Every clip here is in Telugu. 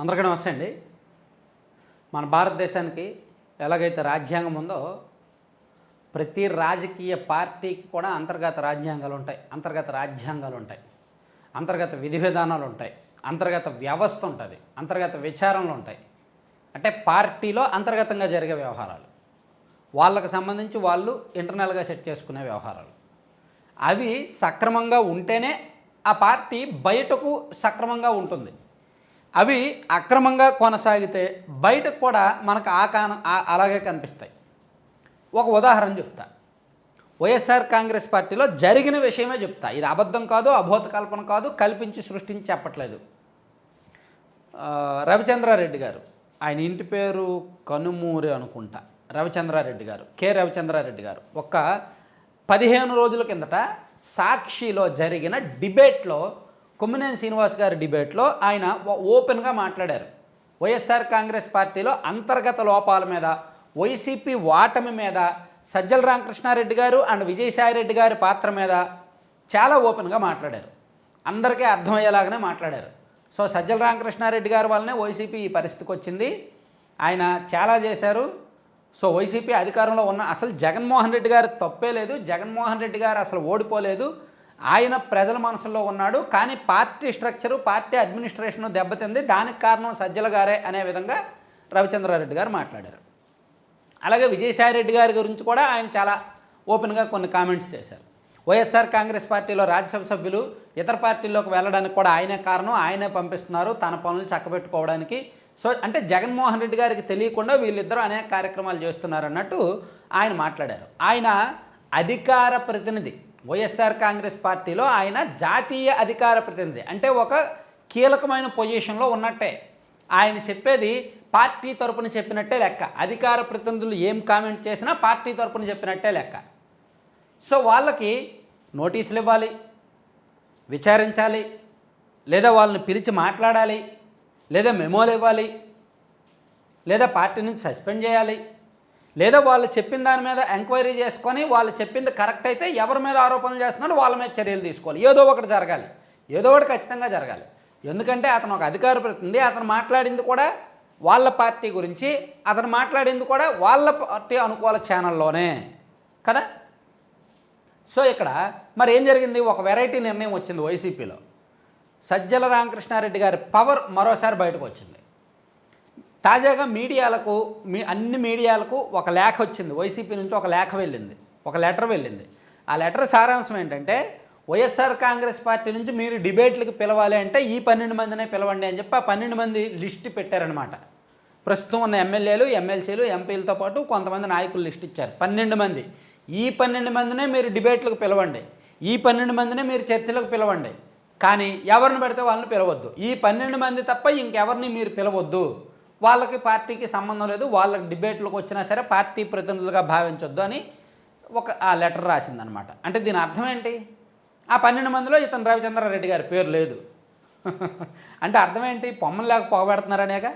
అందరికీ నమస్తే అండి. మన భారతదేశానికి ఎలాగైతే రాజ్యాంగం ఉందో ప్రతి రాజకీయ పార్టీకి కూడా అంతర్గత రాజ్యాంగాలు ఉంటాయి. అంతర్గత రాజ్యాంగాలు ఉంటాయి. అంతర్గత విధి విధానాలు ఉంటాయి. అంతర్గత వ్యవస్థ ఉంటుంది. అంతర్గత విచారణలు ఉంటాయి. అంటే పార్టీలో అంతర్గతంగా జరిగే వ్యవహారాలు. వాళ్ళకు సంబంధించి వాళ్ళు ఇంటర్నల్గా సెట్ చేసుకునే వ్యవహారాలు. అవి సక్రమంగా ఉంటేనే ఆ పార్టీ బయటకు సక్రమంగా ఉంటుంది. అవి అక్రమంగా కొనసాగితే బయటకు కూడా మనకు ఆ కాన అలాగే కనిపిస్తాయి. ఒక ఉదాహరణ చెప్తా. వైఎస్ఆర్ కాంగ్రెస్ పార్టీలో జరిగిన విషయమే చెప్తా. ఇది అబద్ధం కాదు అబోధ కల్పన కాదు కల్పించి సృష్టించి చెప్పట్లేదు. రవిచంద్రారెడ్డి గారు ఆయన ఇంటి పేరు కనుమూరి అనుకుంటా. రవిచంద్రారెడ్డి గారు కె రవిచంద్రారెడ్డి గారు. ఒక పదిహేను రోజుల కిందట సాక్షిలో జరిగిన డిబేట్లో కొమ్మినేని శ్రీనివాస్ గారి డిబేట్లో ఆయన ఓపెన్గా మాట్లాడారు. వైఎస్ఆర్ కాంగ్రెస్ పార్టీలో అంతర్గత లోపాల మీద వైసీపీ ఓటమి మీద సజ్జల రామకృష్ణారెడ్డి గారు అండ్ విజయసాయిరెడ్డి గారి పాత్ర మీద చాలా ఓపెన్గా మాట్లాడారు. అందరికీ అర్థమయ్యేలాగానే మాట్లాడారు. సో సజ్జల రామకృష్ణారెడ్డి గారి వల్లనే వైసీపీ ఈ పరిస్థితికి వచ్చింది. ఆయన చాలా చేశారు. సో వైసీపీ అధికారంలో ఉన్న అసలు జగన్మోహన్ రెడ్డి గారు తప్పే లేదు. జగన్మోహన్ రెడ్డి గారు అసలు ఓడిపోలేదు. ఆయన ప్రజల మనసులో ఉన్నాడు కానీ పార్టీ స్ట్రక్చరు పార్టీ అడ్మినిస్ట్రేషన్ దెబ్బతింది. దానికి కారణం సజ్జల గారే అనే విధంగా రవిచంద్రారెడ్డి గారు మాట్లాడారు. అలాగే విజయసాయిరెడ్డి గారి గురించి కూడా ఆయన చాలా ఓపెన్గా కొన్ని కామెంట్స్ చేశారు. వైఎస్ఆర్ కాంగ్రెస్ పార్టీలో రాజ్యసభ సభ్యులు ఇతర పార్టీల్లోకి వెళ్ళడానికి కూడా ఆయనే కారణం ఆయనే పంపిస్తున్నారు. తన పనులు చక్కబెట్టుకోవడానికి. సో అంటే జగన్మోహన్ రెడ్డి గారికి తెలియకుండా వీళ్ళిద్దరూ అనేక కార్యక్రమాలు చేస్తున్నారు అన్నట్టు ఆయన మాట్లాడారు. ఆయన అధికార ప్రతినిధి వైఎస్ఆర్ కాంగ్రెస్ పార్టీలో ఆయన జాతీయ అధికార ప్రతినిధి. అంటే ఒక కీలకమైన పొజిషన్లో ఉన్నట్టే. ఆయన చెప్పేది పార్టీ తరపున చెప్పినట్టే లెక్క. అధికార ప్రతినిధులు ఏం కామెంట్ చేసినా పార్టీ తరపున చెప్పినట్టే లెక్క. సో వాళ్ళకి నోటీసులు ఇవ్వాలి విచారించాలి లేదా వాళ్ళని పిలిచి మాట్లాడాలి లేదా మెమోలు ఇవ్వాలి లేదా పార్టీ నుంచి సస్పెండ్ చేయాలి లేదా వాళ్ళు చెప్పిన దాని మీద ఎంక్వైరీ చేసుకొని వాళ్ళు చెప్పింది కరెక్ట్ అయితే ఎవరి మీద ఆరోపణలు చేస్తున్నారో వాళ్ళ మీద చర్యలు తీసుకోవాలి. ఏదో ఒకటి జరగాలి. ఏదో ఒకటి ఖచ్చితంగా జరగాలి. ఎందుకంటే అతను ఒక అధికార ప్రతినిధి అతను మాట్లాడింది కూడా వాళ్ళ పార్టీ గురించి అతను మాట్లాడింది కూడా వాళ్ళ పార్టీ అనుకూల ఛానల్లోనే. కదా? సో ఇక్కడ మరి ఏం జరిగింది? ఒక వెరైటీ నిర్ణయం వచ్చింది వైసీపీలో సజ్జల రామకృష్ణారెడ్డి గారి పవర్ మరోసారి బయటకు వచ్చింది. తాజాగా మీడియాలకు మీ అన్ని మీడియాలకు ఒక లేఖ వచ్చింది. వైసీపీ నుంచి ఒక లేఖ వెళ్ళింది. ఒక లెటర్ వెళ్ళింది. ఆ లెటర్ సారాంశం ఏంటంటే వైఎస్ఆర్ కాంగ్రెస్ పార్టీ నుంచి మీరు డిబేట్లకు పిలవాలి అంటే ఈ పన్నెండు మందినే పిలవండి అని చెప్పి ఆ పన్నెండు మంది లిస్ట్ పెట్టారనమాట ప్రస్తుతం ఉన్న ఎమ్మెల్యేలు ఎమ్మెల్సీలు ఎంపీలతో పాటు కొంతమంది నాయకులు లిస్ట్ ఇచ్చారు. పన్నెండు మంది. ఈ పన్నెండు మందినే మీరు డిబేట్లకు పిలవండి. ఈ పన్నెండు మందినే మీరు చర్చలకు పిలవండి. కానీ ఎవరిని పెడితే వాళ్ళని పిలవద్దు. ఈ పన్నెండు మంది తప్ప ఇంకెవరిని మీరు పిలవద్దు. వాళ్ళకి పార్టీకి సంబంధం లేదు వాళ్ళకి డిబేట్లకు వచ్చినా సరే పార్టీ ప్రతినిధులుగా భావించొద్దు అని ఒక ఆ లెటర్ రాసిందనమాట. అంటే దీని అర్థం ఏంటి? ఆ పన్నెండు మందిలో ఇతను రవిచంద్రారెడ్డి గారి పేరు లేదు. అంటే అర్థం ఏంటి? పొమ్మలు లేక పోగబెడుతున్నారనేగా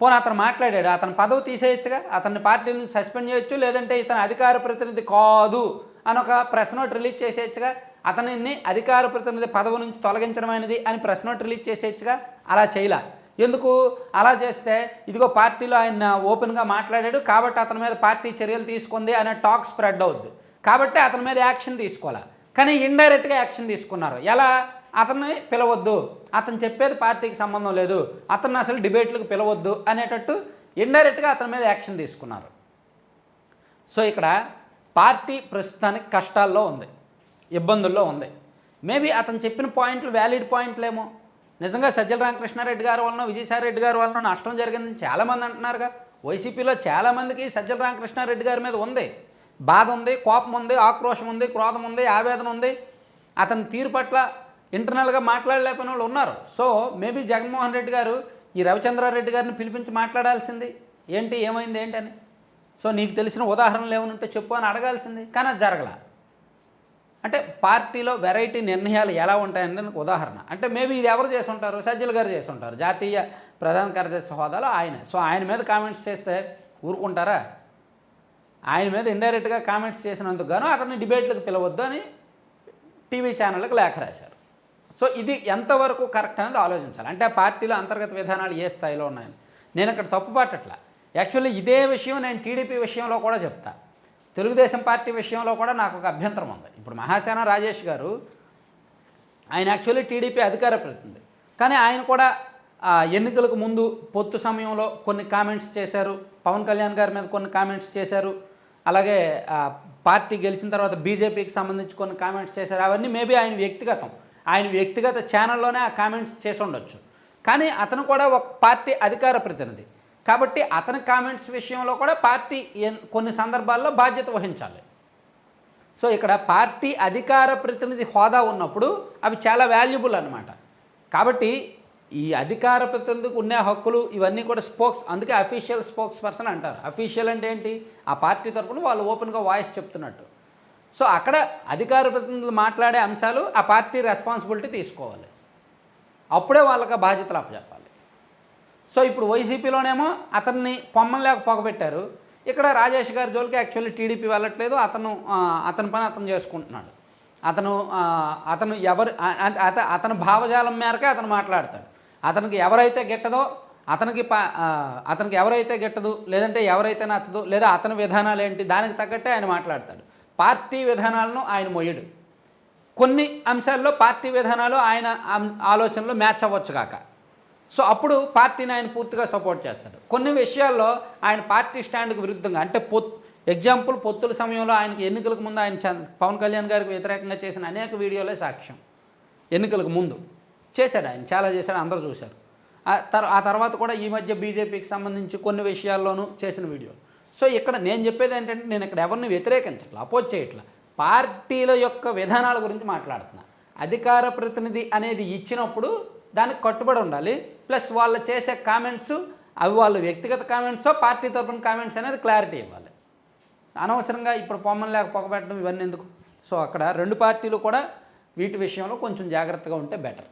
పోనీ అతను మాట్లాడాడు అతను పదవి తీసేయచ్చుగా? అతన్ని పార్టీ నుంచి సస్పెండ్ చేయొచ్చు? లేదంటే ఇతను అధికార ప్రతినిధి కాదు అని ఒక ప్రెస్ నోట్ రిలీజ్ చేసేయచ్చుగా? అతనిని అధికార ప్రతినిధి పదవి నుంచి తొలగించడమైనది అని ప్రెస్ నోట్ రిలీజ్ చేసేయచ్చుగా? అలా చేయలే. ఎందుకు? అలా చేస్తే ఇదిగో పార్టీలో ఆయన ఓపెన్గా మాట్లాడాడు కాబట్టి అతని మీద పార్టీ చర్యలు తీసుకుంది అనే టాక్ స్ప్రెడ్ అవుద్ది. కాబట్టి అతని మీద యాక్షన్ తీసుకోవాలి? కానీ ఇండైరెక్ట్గా యాక్షన్ తీసుకున్నారు. ఎలా? అతన్ని పిలవద్దు. అతను చెప్పేది పార్టీకి సంబంధం లేదు. అతన్ని అసలు డిబేట్లకు పిలవద్దు అనేటట్టు ఇండైరెక్ట్గా అతని మీద యాక్షన్ తీసుకున్నారు. సో ఇక్కడ పార్టీ ప్రస్తుతానికి కష్టాల్లో ఉంది. ఇబ్బందుల్లో ఉంది. మేబీ అతను చెప్పిన పాయింట్లు వ్యాలిడ్ పాయింట్లేమో. నిజంగా సజ్జల రామకృష్ణారెడ్డి గారి వలన విజయసాయి రెడ్డి గారి వలన నష్టం జరిగిందని చాలామంది అంటున్నారుగా. వైసీపీలో చాలామందికి సజ్జల రామకృష్ణారెడ్డి గారి మీద ఉంది. బాధ ఉంది కోపం ఉంది ఆక్రోషం ఉంది క్రోధం ఉంది ఆవేదన ఉంది. అతని తీరు పట్ల ఇంటర్నల్గా మాట్లాడలేకపోయిన వాళ్ళు ఉన్నారు. సో మేబీ జగన్మోహన్ రెడ్డి గారు ఈ రవిచంద్రారెడ్డి గారిని పిలిపించి మాట్లాడాల్సింది. ఏంటి ఏమైంది ఏంటని. సో నీకు తెలిసిన ఉదాహరణలు ఏమైనా ఉంటే చెప్పు అని అడగాల్సింది కానీ అది జరగల. అంటే పార్టీలో వెరైటీ నిర్ణయాలు ఎలా ఉంటాయని ఉదాహరణ. అంటే మేబీ ఇది ఎవరు చేసి ఉంటారు? సజ్జల గారు చేసి ఉంటారు. జాతీయ ప్రధాన కార్యదర్శి హోదాలో ఆయన. సో ఆయన మీద కామెంట్స్ చేస్తే ఊరుకుంటారా? ఆయన మీద ఇండైరెక్ట్గా కామెంట్స్ చేసినందుకు గాను అతన్ని డిబేట్లకు పిలవద్దు అని టీవీ ఛానళ్ళకు లేఖ రాశారు. సో ఇది ఎంతవరకు కరెక్ట్ అనేది ఆలోచించాలి. అంటే పార్టీలో అంతర్గత విధానాలు ఏ స్థాయిలో ఉన్నాయని. నేను ఇక్కడ తప్పు పట్టట్లా యాక్చువల్లీ ఇదే విషయం నేను టీడీపీ విషయంలో కూడా చెప్తా. తెలుగుదేశం పార్టీ విషయంలో కూడా నాకు ఒక అభ్యంతరం ఉంది. ఇప్పుడు మహాసేన రాజేష్ గారు ఆయన యాక్చువల్లీ టీడీపీ అధికార ప్రతినిధి. కానీ ఆయన కూడా ఎన్నికలకు ముందు పొత్తు సమయంలో కొన్ని కామెంట్స్ చేశారు. పవన్ కళ్యాణ్ గారి మీద కొన్ని కామెంట్స్ చేశారు. అలాగే పార్టీ గెలిచిన తర్వాత బీజేపీకి సంబంధించి కొన్ని కామెంట్స్ చేశారు. అవన్నీ మేబీ ఆయన వ్యక్తిగతం. ఆయన వ్యక్తిగత ఛానల్లోనే ఆ కామెంట్స్ చేసి ఉండొచ్చు. కానీ అతను కూడా ఒక పార్టీ అధికార ప్రతినిధి. కాబట్టి అతని కామెంట్స్ విషయంలో కూడా పార్టీ కొన్ని సందర్భాల్లో బాధ్యత వహించాలి. సో ఇక్కడ పార్టీ అధికార ప్రతినిధి హోదా ఉన్నప్పుడు అవి చాలా వాల్యుబుల్ అనమాట కాబట్టి ఈ అధికార ప్రతినిధికి ఉన్న హక్కులు ఇవన్నీ కూడా స్పోక్స్ అందుకే అఫీషియల్ స్పోక్స్ పర్సన్ అంటారు. అఫీషియల్ అంటే ఏంటి? ఆ పార్టీ తరఫున వాళ్ళు ఓపెన్గా వాయిస్ చెప్తున్నట్టు. సో అక్కడ అధికార ప్రతినిధులు మాట్లాడే అంశాలు ఆ పార్టీ రెస్పాన్సిబిలిటీ తీసుకోవాలి. అప్పుడే వాళ్ళకి బాధ్యతలు అప్పచెప్పాలి. సో ఇప్పుడు వైసీపీలోనేమో అతన్ని పొమ్మం లేక పొగబెట్టారు. ఇక్కడ రాజేష్ గారి జోలికి యాక్చువల్లీ టీడీపీ వెళ్ళట్లేదు. అతను అతని పని అతను చేసుకుంటున్నాడు. అతను అతను ఎవరు అంటే అత అతని భావజాలం మేరకే అతను మాట్లాడతాడు. అతనికి ఎవరైతే గిట్టదో అతనికి అతనికి ఎవరైతే గిట్టదు లేదంటే ఎవరైతే నచ్చదు లేదా అతని విధానాలు ఏంటి దానికి తగ్గట్టే ఆయన మాట్లాడతాడు. పార్టీ విధానాలను ఆయన మొయ్యడు. కొన్ని అంశాల్లో పార్టీ విధానాలు ఆయన ఆలోచనలు మ్యాచ్ అవ్వచ్చు కాక. సో అప్పుడు పార్టీని ఆయన పూర్తిగా సపోర్ట్ చేస్తాడు. కొన్ని విషయాల్లో ఆయన పార్టీ స్టాండ్కి విరుద్ధంగా అంటే పొత్ ఎగ్జాంపుల్ పొత్తుల సమయంలో ఆయనకి ఎన్నికలకు ముందు ఆయన పవన్ కళ్యాణ్ గారికి వ్యతిరేకంగా చేసిన అనేక వీడియోలే సాక్ష్యం. ఎన్నికలకు ముందు. చేశాడు ఆయన చాలా చేశాడు అందరూ చూశారు. ఆ ఆ తర్వాత కూడా ఈ మధ్య బీజేపీకి సంబంధించి కొన్ని విషయాల్లోనూ చేసిన వీడియో. సో ఇక్కడ నేను చెప్పేది ఏంటంటే నేను ఇక్కడ ఎవరిని వ్యతిరేకించట్లా అపోజ్ చేయట్లా. పార్టీల యొక్క విధానాల గురించి మాట్లాడుతున్నా. అధికార ప్రతినిధి అనేది ఇచ్చినప్పుడు దానికి కట్టుబడి ఉండాలి. ప్లస్ వాళ్ళు చేసే కామెంట్స్ అవి వాళ్ళ వ్యక్తిగత కామెంట్సో పార్టీ తరపున కామెంట్స్ అనేది క్లారిటీ ఇవ్వాలి. అనవసరంగా ఇప్పుడు పొమ్మని లేక పొగబెట్టడం ఇవన్నీ ఎందుకు? సో అక్కడ రెండు పార్టీలు కూడా వీటి విషయంలో కొంచెం జాగ్రత్తగా ఉంటే బెటర్.